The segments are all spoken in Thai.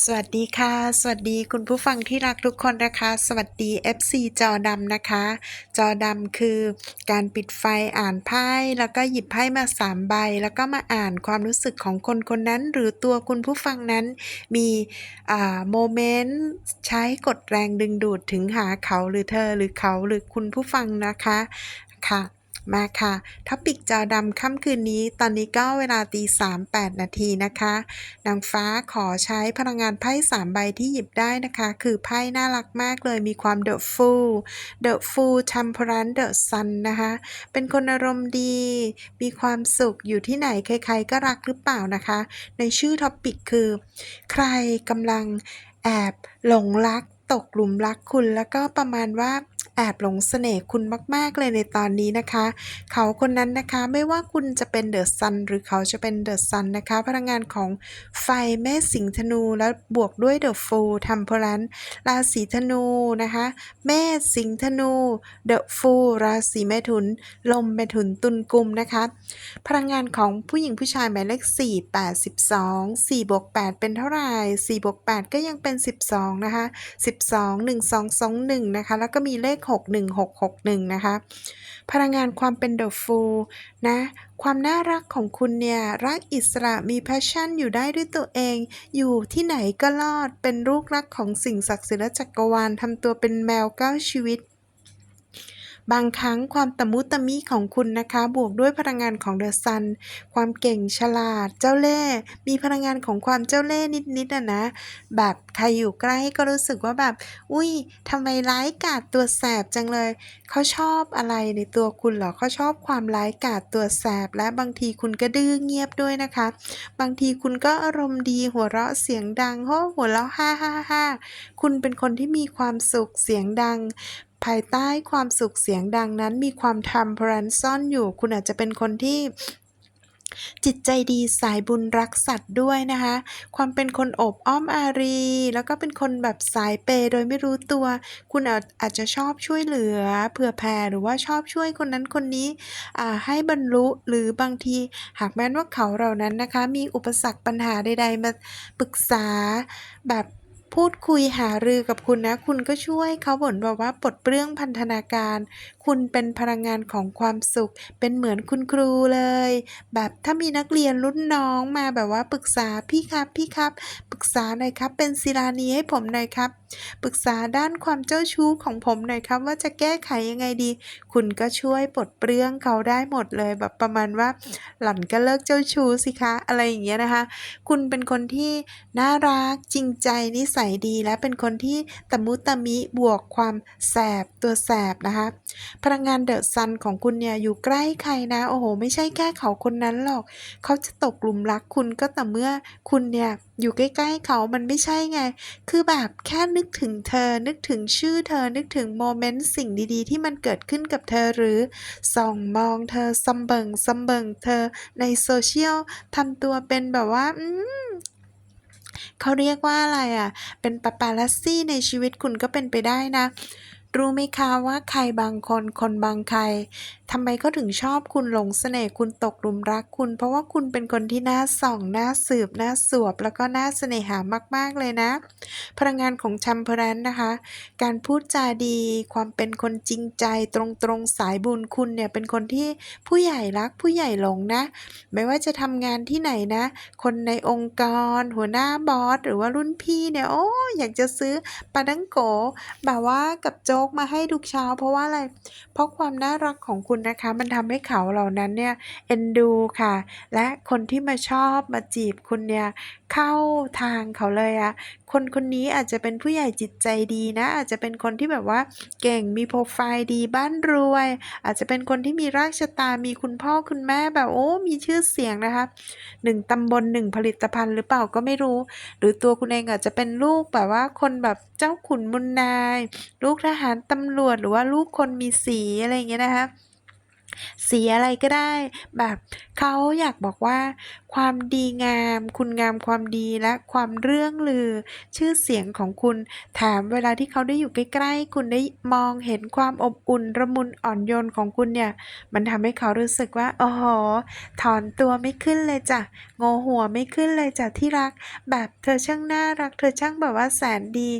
สวัสดีค่ะ สวัสดีคุณผู้ฟังที่รักทุกคนนะคะ สวัสดี FC จอดำนะคะ จอดำคือการปิดไฟอ่านไพ่แล้วก็หยิบไพ่มาสามใบ แล้วก็มาอ่านความรู้สึกของคนคนนั้น หรือตัวคุณผู้ฟังนั้นมีโมเมนต์ใช้กดแรงดึงดูดถึงหาเขาหรือเธอหรือเขาหรือคุณผู้ฟังนะคะค่ะ มาค่ะท็อปิกจอดำค่ำคืนนี้ ตอนนี้ก็เวลาตีสามแปดนาทีนะคะ นางฟ้าขอใช้พลังงานไพ่สามใบที่หยิบได้นะคะ คือไพ่น่ารักมากเลยมีความ The Fool The Fool Temperance The Sun นะคะ เป็นคนอารมณ์ดี มีความสุขอยู่ที่ไหนใครๆก็รักหรือเปล่านะคะ ในชื่อท็อปิกคือ ใครกำลังแอบหลงรักตกหลุมรักคุณแล้วก็ประมาณว่า แอบหลงเสน่ห์คุณมาก ๆ เลยในตอนนี้นะคะ เขาคนนั้นนะคะไม่ว่าคุณจะเป็นเดอะซันหรือเขาจะเป็นเดอะซันนะคะ พลังงานของไฟแม่สิงธนูแล้วบวกด้วยเดอะฟูลทัมเพลันราศีธนูนะคะแม่สิงธนูเดอะฟูลราศีเมถุน ลมเมถุนตุลกุมนะคะ พลังงานของผู้หญิงผู้ชายหมายเลข4 8 12 4บวก8เป็นเท่าไหร่4บวก8ก็ยังเป็น 12 นะคะ 12 1 2 2 1 นะคะ แล้วก็มีเลข6 1 6 6 1 นะคะ พลังงานความเป็นเดอะฟูลนะ ความน่ารักของคุณเนี่ย รักอิสระมีแพชชั่นอยู่ได้ด้วยตัวเอง อยู่ที่ไหนก็รอดเป็นลูกรักของสิ่งศักดิ์สิทธิ์และจักรวาลทำตัวเป็นแมวเก้าชีวิต บางครั้งความตะมุตะมิของคุณนะคะ บวกด้วยพลังงานของเดอะซัน ความเก่งฉลาด เจ้าเล่ห์มีพลังงานของความเจ้าเล่ห์นิดๆอะนะ แบบใครอยู่ใกล้ก็รู้สึกว่าแบบ อุ้ยทำไมร้ายกาจตัวแสบจังเลย เขาชอบอะไรในตัวคุณเหรอเขาชอบความร้ายกาจตัวแสบ และบางทีคุณก็ดื้อเงียบด้วยนะคะ บางทีคุณก็อารมณ์ดีหัวเราะเสียงดังโอ้หัวเราะฮ่าฮ่าฮ่าคุณเป็นคนที่มีความสุขเสียงดัง ภายใต้ความสุขเสียงดังนั้นมีความทำพรันซ่อนอยู่ คุณอาจจะเป็นคนที่จิตใจดีสายบุญรักสัตว์ด้วยนะคะ ความเป็นคนอบอ้อมอารี แล้วก็เป็นคนแบบสายเปย์โดยไม่รู้ตัว คุณอาจอาจจะชอบช่วยเหลือเผื่อแผ่หรือว่าชอบช่วยคนนั้นคนนี้ให้บรรลุหรือบางที หากแม้ว่าเขาเหล่านั้นนะคะ มีอุปสรรคปัญหาใดๆมาปรึกษาแบบ พูดคุยหารือกับคุณนะ คุณก็ช่วยเขาบ่นบอกว่าปลดเปลื้องพันธนาการ คุณเป็นพลังงานของความสุข เป็นเหมือนคุณครูเลย แบบถ้ามีนักเรียนรุ่นน้องมาแบบว่าปรึกษาพี่ครับพี่ครับปรึกษาหน่อยครับ เป็นศิลานีให้ผมหน่อยครับ ปรึกษาด้านความเจ้าชู้ของผมหน่อยครับ ว่าจะแก้ไขยังไงดี คุณก็ช่วยปลดเปลื้องเขาได้หมดเลยแบบประมาณว่า หล่อนก็เลิกเจ้าชู้สิคะ อะไรอย่างเงี้ยนะคะ คุณเป็นคนที่น่ารักจริงใจนิสัยดีและเป็นคนที่ตะมุตะมิบวกความแสบตัวแสบนะคะ พลังงานเดอะซันของคุณเนี่ยอยู่ใกล้ใครนะโอ้โห ไม่ใช่แค่เขาคนนั้นหรอกเขาจะตกหลุมรักคุณก็แต่เมื่อคุณเนี่ยอยู่ใกล้ๆเขามันไม่ใช่ไง คือแบบแค่นึกถึงเธอ นึกถึงชื่อเธอ นึกถึงโมเมนต์สิ่งดีๆ ที่มันเกิดขึ้นกับเธอหรือ ส่องมองเธอซัมเบิงซัมเบิงเธอในโซเชียลทำตัวเป็นแบบว่า อืม เขาเรียกว่าอะไรอะ เป็นปาปาลัสซี่ในชีวิตคุณก็เป็นไปได้นะ รู้ไหมคะว่าใครบางคนคนบางใคร ทำไมเขาถึงชอบคุณหลงเสน่ห์คุณตกหลุมรักคุณ เพราะว่าคุณเป็นคนที่น่าส่องน่าสืบน่าสวบ แล้วก็น่าเสน่หามาก ๆ เลยนะ พลังงานของชัมเพรันนะคะ การพูดจาดี ความเป็นคนจริงใจตรงๆสายบุญคุณเนี่ยเป็นคนที่ผู้ใหญ่รักผู้ใหญ่หลงนะ ไม่ว่าจะทำงานที่ไหนนะ คนในองค์กร หัวหน้าบอสหรือว่ารุ่นพี่เนี่ยโอ้อยากจะซื้อปลาดังโกแบบว่ากับโจ๊กมาให้ทุกเช้า เพราะว่าอะไร เพราะความน่ารักของคุณนะคะ มันทำให้เขาเหล่านั้นเนี่ยเอ็นดูค่ะ และคนที่มาชอบมาจีบคุณเนี่ยเข้าทางเขาเลยอะคนคนนี้อาจจะเป็นผู้ใหญ่จิตใจดีนะ อาจจะเป็นคนที่แบบว่าเก่งมีโปรไฟล์ดีบ้านรวย อาจจะเป็นคนที่มีรากชะตามีคุณพ่อคุณแม่แบบโอ้มีชื่อเสียงนะคะหนึ่งตำบลหนึ่งผลิตภัณฑ์หรือเปล่าก็ไม่รู้ หรือตัวคุณเองอาจจะเป็นลูกแบบว่าคนแบบเจ้าขุนมุนนาย ลูกทหารตำรวจหรือว่าลูกคนมีสีอะไรอย่างเงี้ยนะคะ สีอะไรก็ได้ แบบเขาอยากบอกว่า ความดีงาม คุณงามความดีและความเรื่องลือ ชื่อเสียงของคุณแถมเวลาที่เขาได้อยู่ใกล้ๆคุณได้มองเห็นความอบอุ่นระมุนอ่อนโยนของคุณเนี่ย มันทำให้เขารู้สึกว่าโอ้โหถอนตัวไม่ขึ้นเลยจ้ะโงหัวไม่ขึ้นเลยจ้ะที่รัก แบบเธอช่างน่ารัก เธอช่างแบบว่าแสนดี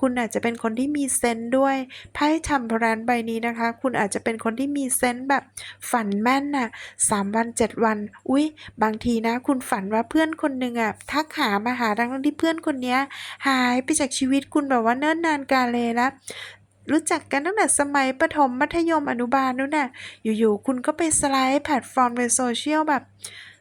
คุณอาจจะเป็นคนที่มีเซนส์ด้วยไพ่ทำพรานใบนี้นะคะ คุณอาจจะเป็นคนที่มีเซนส์แบบฝันแม่นน่ะสามวันเจ็ดวัน อุ๊ยบางทีนะคุณฝันว่าเพื่อนคนหนึ่งอะทักหามาหาทั้งที่เพื่อนคนเนี้ยหายไปจากชีวิตคุณแบบว่าเนิ่นนานกาเลยแล้วรู้จักกันตั้งแต่สมัยประถมมัธยมอนุบาลนู่นน่ะ อยู่ๆ คุณก็ไปสไลด์แพลตฟอร์มในโซเชียลแบบ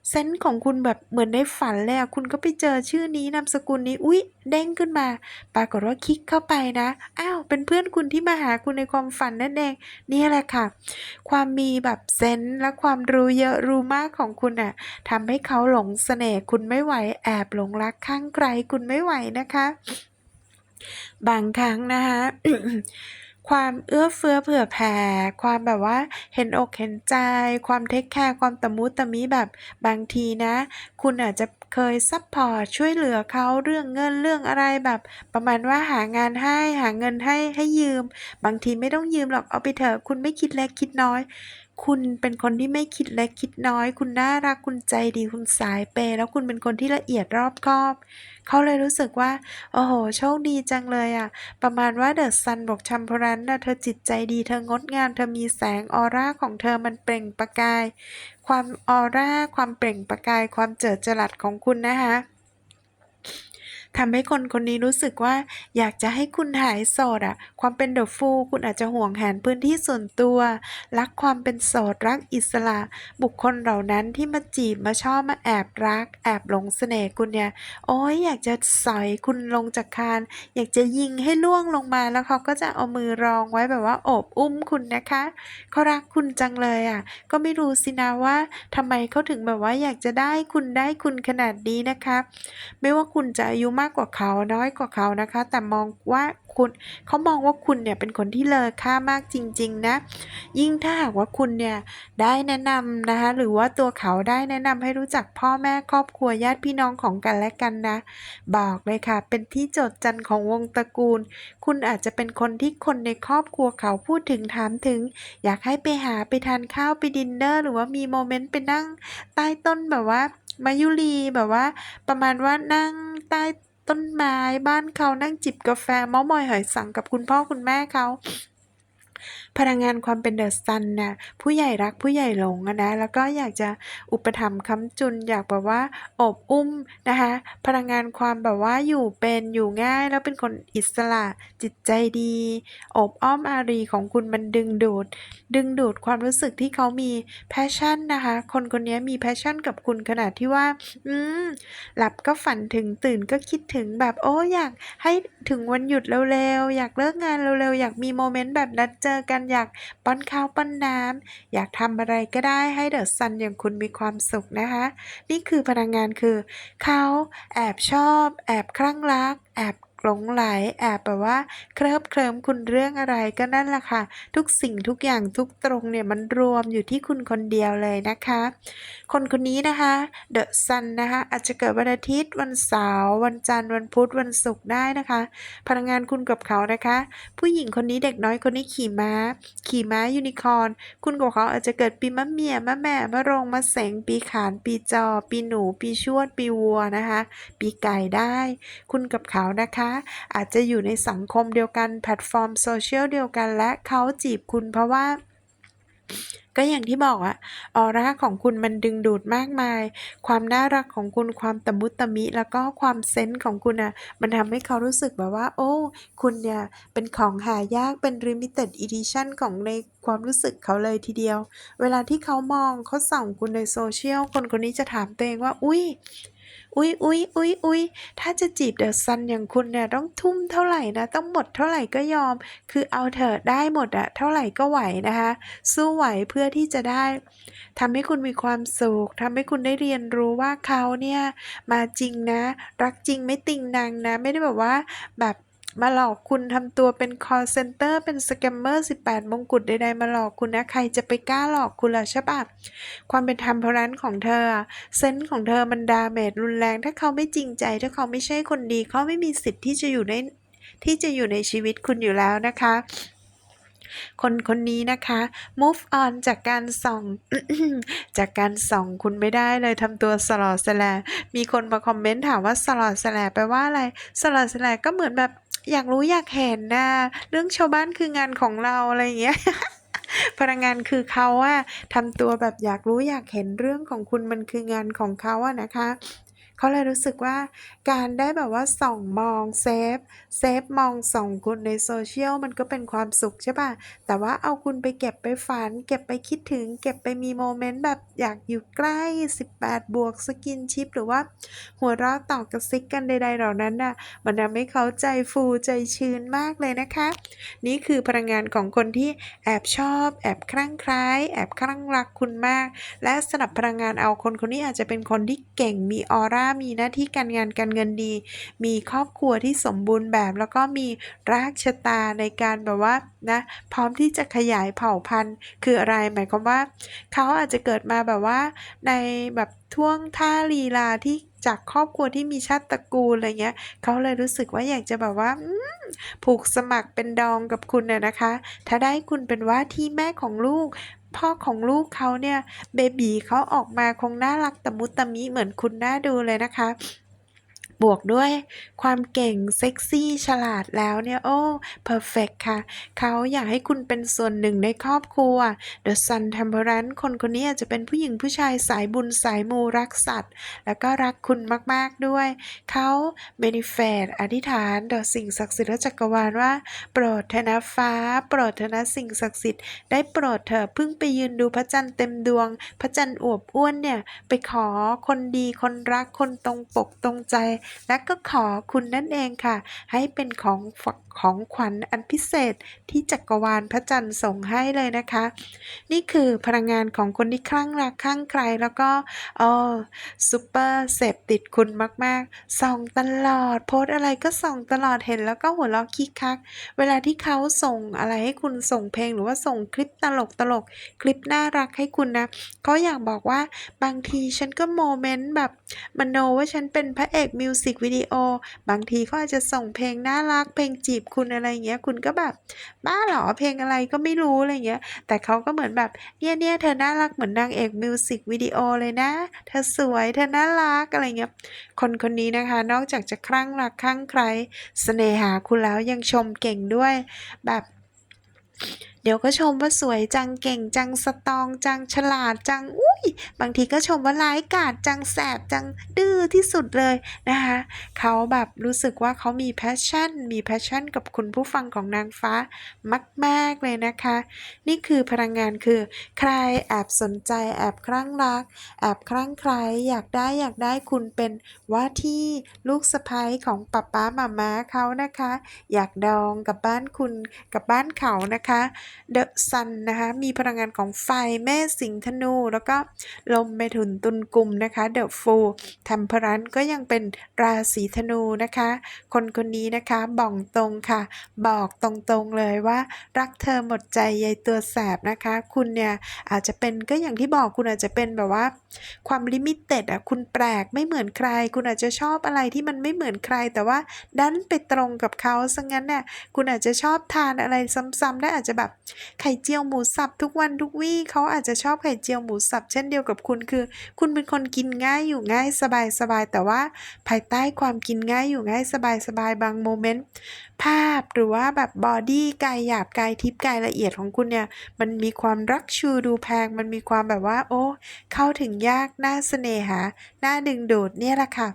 เซนส์ของคุณแบบเหมือนในฝันเลยอะคุณก็ไปเจอชื่อนี้นามสกุลนี้ อุ๊ย เด้งขึ้นมา ปรากฏว่าคลิกเข้าไปนะ อ้าว เป็นเพื่อนคุณที่มาหาคุณในความฝันนั่นเอง นี่แหละค่ะ ความมีแบบเซนส์และความรู้เยอะรู้มากของคุณน่ะทำให้เขาหลงเสน่ห์คุณไม่ไหว แอบหลงรักข้างไกลคุณไม่ไหวนะคะ บางครั้งนะคะ ความเอื้อเฟื้อเผื่อแผ่ ความแบบว่าเห็นอกเห็นใจ ความเทคแคร์ ความตะมุตะมิแบบบางทีนะ คุณอาจจะเคยซัพพอร์ตช่วยเหลือเขาเรื่องเงินเรื่องอะไรแบบ ประมาณว่าหางานให้หาเงินให้ให้ยืม บางทีไม่ต้องยืมหรอกเอาไปเถอะคุณไม่คิดเล็กคิดน้อย คุณเป็นคนที่ไม่คิดเล็กคิดน้อย คุณน่ารักคุณใจดีคุณสายเป แล้วคุณเป็นคนที่ละเอียดรอบคอบ เขาเลยรู้สึกว่า โอ้โห โชคดีจังเลยอะ ประมาณว่าเดอะซันบอกชัมพรันนะเธอจิตใจดีเธองดงามเธอมีแสงออร่าของเธอมันเปล่งประกาย ความออร่า ความเปล่งประกาย ความเจิดจรัสของคุณนะคะ ทำให้คนคนนี้รู้สึกว่า อยากจะให้คุณหายโสดอะความเป็นเดอะฟูลคุณอาจจะห่วงแหนพื้นที่ส่วนตัว รักความเป็นโสดรักอิสระ บุคคลเหล่านั้นที่มาจีบมาชอบมาแอบรัก แอบหลงเสน่ห์คุณเนี่ยโอ้ยอยากจะสอยคุณลงจากคานอยากจะยิงให้ล่วงลงมาแล้วเขาก็จะเอามือรองไว้แบบว่าโอบอุ้มคุณนะคะเขารักคุณจังเลยอะ ก็ไม่รู้สินะว่าทำไมเขาถึงแบบว่าอยากจะได้คุณได้คุณขนาดนี้นะคะ ไม่ว่าคุณจะอายุมากกว่าเขาน้อยกว่าเขานะคะ แต่มองว่าคุณเขามองว่าคุณเนี่ยเป็นคนที่เลอค่ามากจริง ๆ นะ ยิ่งถ้าหากว่าคุณเนี่ยได้แนะนำนะคะ หรือว่าตัวเขาได้แนะนำให้รู้จักพ่อแม่ครอบครัวญาติพี่น้องของกันและกันนะ บอกเลยค่ะ เป็นที่โจดจันของวงตระกูล คุณอาจจะเป็นคนที่คนในครอบครัวเขาพูดถึงถามถึง อยากให้ไปหาไปทานข้าวไปดินเนอร์หรือว่ามีโมเมนต์ไปนั่งใต้ต้นแบบว่ามายุรีแบบว่า ประมาณว่านั่งใต้ ต้นไม้บ้านเขานั่งจิบกาแฟเมาส์มอยหอยสังกับคุณพ่อคุณแม่เขา พลังงานความเป็นเดอะซันน่ะผู้ใหญ่รักผู้ใหญ่หลงอะนะแล้วก็อยากจะอุปถัมภ์ค้ำจุนอยากแบบว่าอบอุ้มนะคะพลังงานความแบบว่าอยู่เป็นอยู่ง่ายแล้วเป็นคนอิสระจิตใจดีอบอ้อมอารีของคุณมันดึงดูด ดึงดูดความรู้สึกที่เขามีแพชชั่นนะคะคนคนนี้มีแพชชั่นกับคุณขนาดที่ว่า อืมหลับก็ฝันถึงตื่นก็คิดถึงแบบโอ้อยากให้ถึงวันหยุดเร็วๆอยากเลิกงานเร็วๆอยากมีโมเมนต์แบบนัดเจอกันอยากป้อนข้าวป้อนน้ำอยากทำอะไรก็ได้ให้เดอะซันอย่างคุณมีความสุขนะคะ นี่คือพลังงานคือ เขาแอบชอบ แอบคลั่งรัก แอบ หลงไหลแอบแบบว่า เคลิบเคลิมคุณเรื่องอะไรก็นั่นแหละค่ะ ทุกสิ่งทุกอย่างทุกตรงเนี่ยมันรวมอยู่ที่คุณคนเดียวเลยนะคะ คนคนนี้นะคะเดอะซันนะคะอาจจะเกิดวันอาทิตย์วันเสาร์วันจันทร์วันพุธวันศุกร์ได้นะคะ พลังงานคุณกับเขานะคะ ผู้หญิงคนนี้เด็กน้อยคนนี้ขี่ม้า ขี่ม้ายูนิคอร์นคุณกับเขาอาจจะเกิดปีมะเมียมะแม่มะรงมะเสงปีขานปีจอ ปีหนู ปีชวด ปีวัวนะคะ ปีไก่ได้ คุณกับเขานะคะอาจจะอยู่ในสังคมเดียวกันแพลตฟอร์มโซเชียลเดียวกันและเขาจีบคุณเพราะว่าก็อย่างที่บอกอะออร่าของคุณมันดึงดูดมากมาย ความน่ารักของคุณความตะมุตะมิ แล้วก็ความเซนส์ของคุณอะมันทำให้เขารู้สึกแบบว่า โอ้ คุณเนี่ยเป็นของหายากเป็น limited edition ของในความรู้สึกเขาเลยทีเดียว เวลาที่เขามองเขาส่องคุณในโซเชียลคนคนนี้จะถามตัวเองว่า อุ๊ย อุ๊ยอุ๊ยอุ๊ยอุ๊ยถ้าจะจีบเดอะซันอย่างคุณเนี่ยต้องทุ่มเท่าไหร่นะ ต้องหมดเท่าไหร่ก็ยอม คือเอาเถอะได้หมดอะเท่าไหร่ก็ไหวนะคะ สู้ไหวเพื่อที่จะได้ทำให้คุณมีความสุขทำให้คุณได้เรียนรู้ว่าเขาเนี่ยมาจริงนะ รักจริงไม่ติงนางนะ ไม่ได้แบบว่าแบบ มาหลอกคุณทำตัวเป็น call center เป็นสแกมเมอร์18 มงกุฎใดๆมาหลอกคุณนะใครจะไปกล้าหลอกคุณล่ะใช่ปะความเป็นธรรมพราะนั้นของเธอเซนส์ของเธอมันดาเมจรุนแรง ถ้าเขาไม่จริงใจ ถ้าเขาไม่ใช่คนดี เขาไม่มีสิทธิ์ที่จะอยู่ในที่จะอยู่ในชีวิตคุณอยู่แล้วนะคะ คนคนนี้นะคะ move on จากการส่อง จากการส่องคุณไม่ได้เลยทำตัวสลอสแลมีคนมาคอมเมนต์ถามว่าสลอสแลแปลว่าอะไรสลอสแลก็เหมือนแบบอยากรู้อยากเห็นนะเรื่องชาวบ้านคืองานของเราอะไรอย่างเงี้ยพลังงานคือเขาอะทำตัวแบบอยากรู้อยากเห็นเรื่องของคุณมันคืองานของเขาอะนะคะ เขาเลยรู้สึกว่าการได้แบบว่าส่องมองเซฟเซฟมองส่องคุณในโซเชียลมันก็เป็นความสุขใช่ป่ะ แต่ว่าเอาคุณไปเก็บไปฝัน เก็บไปคิดถึง เก็บไปมีโมเมนต์แบบอยากอยู่ใกล้ 18 บวกสกินชิป หรือว่าหัวเราะต่อกระซิกกันใดๆเหล่านั้นน่ะมันทำให้เขาใจฟูใจชื้นมากเลยนะคะ นี่คือพลังงานของคนที่แอบชอบ แอบคลั่งคล้าย แอบคลั่งรักคุณมาก และสนับพลังงานเอาคนคนนี้อาจจะเป็นคนที่เก่งมีออร่ามีหน้าที่การงานการเงินดี มีครอบครัวที่สมบูรณ์แบบ แล้วก็มีรากชะตาในการแบบว่านะพร้อมที่จะขยายเผ่าพันธุ์คืออะไรหมายความว่าเขาอาจจะเกิดมาแบบว่าในแบบท่วงท่าลีลาที่จากครอบครัวที่มีชาติตระกูลอะไรเงี้ยเขาเลยรู้สึกว่าอยากจะแบบว่าผูกสมัครเป็นดองกับคุณน่ะนะคะ ถ้าได้คุณเป็นว่าที่แม่ของลูก พ่อของลูกเขาเนี่ย เบบีเขาออกมาคงน่ารักตะมุตะมิเหมือนคุณน่าดูเลยนะคะ บวกด้วยความเก่งเซ็กซี่ฉลาดแล้วเนี่ย โอ้เพอร์เฟกค่ะ เขาอยากให้คุณเป็นส่วนหนึ่งในครอบครัว The Sun Temperance คนคนนี้อาจจะเป็นผู้หญิงผู้ชายสายบุญสายมูรักสัตว์ แล้วก็รักคุณมาก ๆ ด้วย เขาเมนิเฟตอธิษฐานต่อสิ่งศักดิ์สิทธิ์และจักรวาลว่า โปรดเถนะฟ้า โปรดเถนะสิ่งศักดิ์สิทธิ์ได้โปรดเถอะพิ่งไปยืนดูพระจันทร์เต็มดวง พระจันทร์อวบอ้วนเนี่ย ไปขอคนดีคนรักคนตรงปกตรงใจและก็ขอคุณนั่นเองค่ะ ให้เป็นของของขวัญอันพิเศษที่จักรวาลพระจันทร์ส่งให้เลยนะคะ นี่คือพลังงานของคนที่คลั่งรักคลั่งใครแล้วก็เออซูเปอร์เสพติดคุณมากๆ ส่องตลอด โพสอะไรก็ส่องตลอดเห็นแล้วก็หัวเราะคิกคัก เวลาที่เขาส่งอะไรให้คุณส่งเพลงหรือว่าส่งคลิปตลกตลกคลิปน่ารักให้คุณนะเขาอยากบอกว่าบางทีฉันก็โมเมนต์แบบมโนว่าฉันเป็นพระเอกมิวสิกวิดีโอ บางทีเขาอาจจะส่งเพลงน่ารัก เพลงจีบคุณอะไรเงี้ย คุณก็แบบ บ้าเหรอ เพลงอะไรก็ไม่รู้อะไรเงี้ย แต่เขาก็เหมือนแบบ เนี่ยเนี่ยเธอน่ารักเหมือนนางเอกมิวสิกวิดีโอเลยนะ เธอสวย เธอน่ารักอะไรเงี้ย คนคนนี้นะคะ นอกจากจะคลั่งรักคลั่งใครเสน่หาคุณแล้วยังชมเก่งด้วยแบบเดี๋ยวก็ชมว่าสวยจังเก่งจังสตองจังฉลาดจังอุ้ยบางทีก็ชมว่าร้ายกาจจังแสบจังดื้อที่สุดเลยนะคะเขาแบบรู้สึกว่าเขามีแพชชั่น มีแพชชั่นกับคุณผู้ฟังของนางฟ้ามากๆเลยนะคะ นี่คือพลังงานคือ ใครแอบสนใจแอบคลั่งรัก แอบคลั่งใครอยากได้อยากได้คุณเป็นว่าที่ลูกสะใภ้ของป๊าป๊าหม่าม้าเขานะคะ อยากดองกับบ้านคุณกับบ้านเขานะคะ The Sun นะคะมีพลังงานของไฟแม่สิงห์ธนู แล้วก็ลมเมถุนตุลกุมนะคะ The Fool ทัมพรันก็ยังเป็นราศีธนูนะคะ คนคนนี้นะคะบ่องตรงค่ะ บอกตรงๆเลยว่า รักเธอหมดใจยายตัวแสบนะคะ คุณเนี่ยอาจจะเป็นก็อย่างที่บอกคุณอาจจะเป็นแบบว่า ความลิมิเต็ดอะคุณแปลกไม่เหมือนใคร คุณอาจจะชอบอะไรที่มันไม่เหมือนใคร แต่ว่าดันไปตรงกับเขาซะงั้นเนี่ยคุณอาจจะชอบทานอะไรซ้ำๆได้อาจจะแบบไข่เจียวหมูสับทุกวันทุกวี่เขาอาจจะชอบไข่เจียวหมูสับเช่นเดียวกับคุณคือ คุณเป็นคนกินง่ายอยู่ง่ายสบายๆแต่ว่า ภายใต้ความกินง่ายอยู่ง่ายสบายๆบางโมเมนต์ภาพหรือว่าแบบบอดี้กายหยาบกายทิพย์กายละเอียดของคุณเนี่ย มันมีความรักชูดูแพง มันมีความแบบว่า โอ้ เข้าถึงยากน่าเสน่หาน่าดึงดูดเนี่ยแหละค่ะ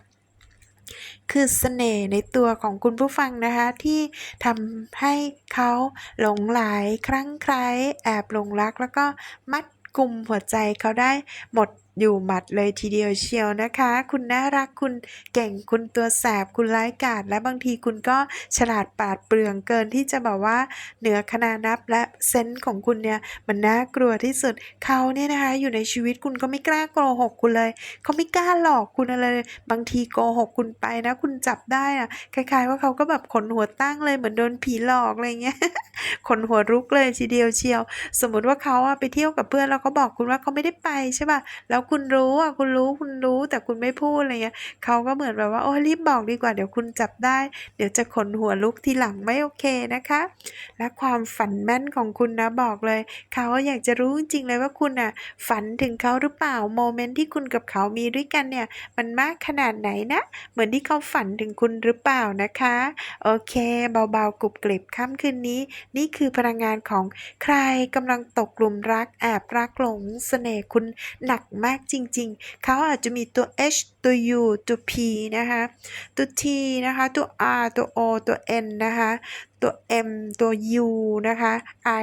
คือเสน่ห์ในตัวของคุณผู้ฟังนะคะ ที่ทำให้เขาหลงไหลคลั่งไคล้แอบหลงรัก แล้วก็มัดกลุ่มหัวใจเขาได้หมด อยู่หมัดเลยทีเดียวเชียวนะคะ คุณน่ารักคุณเก่งคุณตัวแสบคุณร้ายกาจและบางทีคุณก็ฉลาดปาดเปรื่องเกินที่จะแบบว่าเหนือคณานับและเซนส์ของคุณเนี่ยมันน่ากลัวที่สุดเขาเนี่ยนะคะ อยู่ในชีวิตคุณก็ไม่กล้าโกหกคุณเลยเขาไม่กล้าหลอกคุณอะไรเลย บางทีโกหกคุณไปนะ คุณจับได้อะคล้ายๆ ว่าเขาก็แบบขนหัวตั้งเลยเหมือนโดนผีหลอกอะไรเงี้ย ขนหัวรุกเลยทีเดียวเชียว สมมติว่าเขาอะไปเที่ยวกับเพื่อนแล้วเขาบอกคุณว่าเขาไม่ได้ไปใช่ป่ะแล้วคุณรู้อะคุณรู้คุณรู้แต่คุณไม่พูดอะไรเงี้ยเขาก็เหมือนแบบว่าโอ้รีบบอกดีกว่าเดี๋ยวคุณจับได้ เดี๋ยวจะขนหัวลุกทีหลังไม่โอเคนะคะ และความฝันแม่นของคุณนะบอกเลย เขาอยากจะรู้จริงเลยว่าคุณอะฝันถึงเขาหรือเปล่าโมเมนต์ที่คุณกับเขามีด้วยกันเนี่ยมันมากขนาดไหนนะ เหมือนที่เขาฝันถึงคุณหรือเปล่านะคะ โอเค เบาๆกรุบกริบค่ำคืนนี้นี่คือพลังงานของใครกำลังตกหลุมรักแอบรักหลงเสน่ห์คุณหนักมากจริง ๆ เขาอาจจะมีตัว H ตัว U ตัว P นะคะ ตัว T นะคะ ตัว R ตัว O ตัว N นะคะ ตัว M ตัว U นะคะ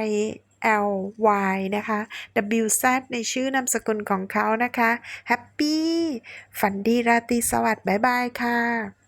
I L Y นะคะ W Z ในชื่อนามสกุลของเขานะคะ แฮปปี้ ฝันดีราตรีสวัสดิ์บ๊ายบายค่ะ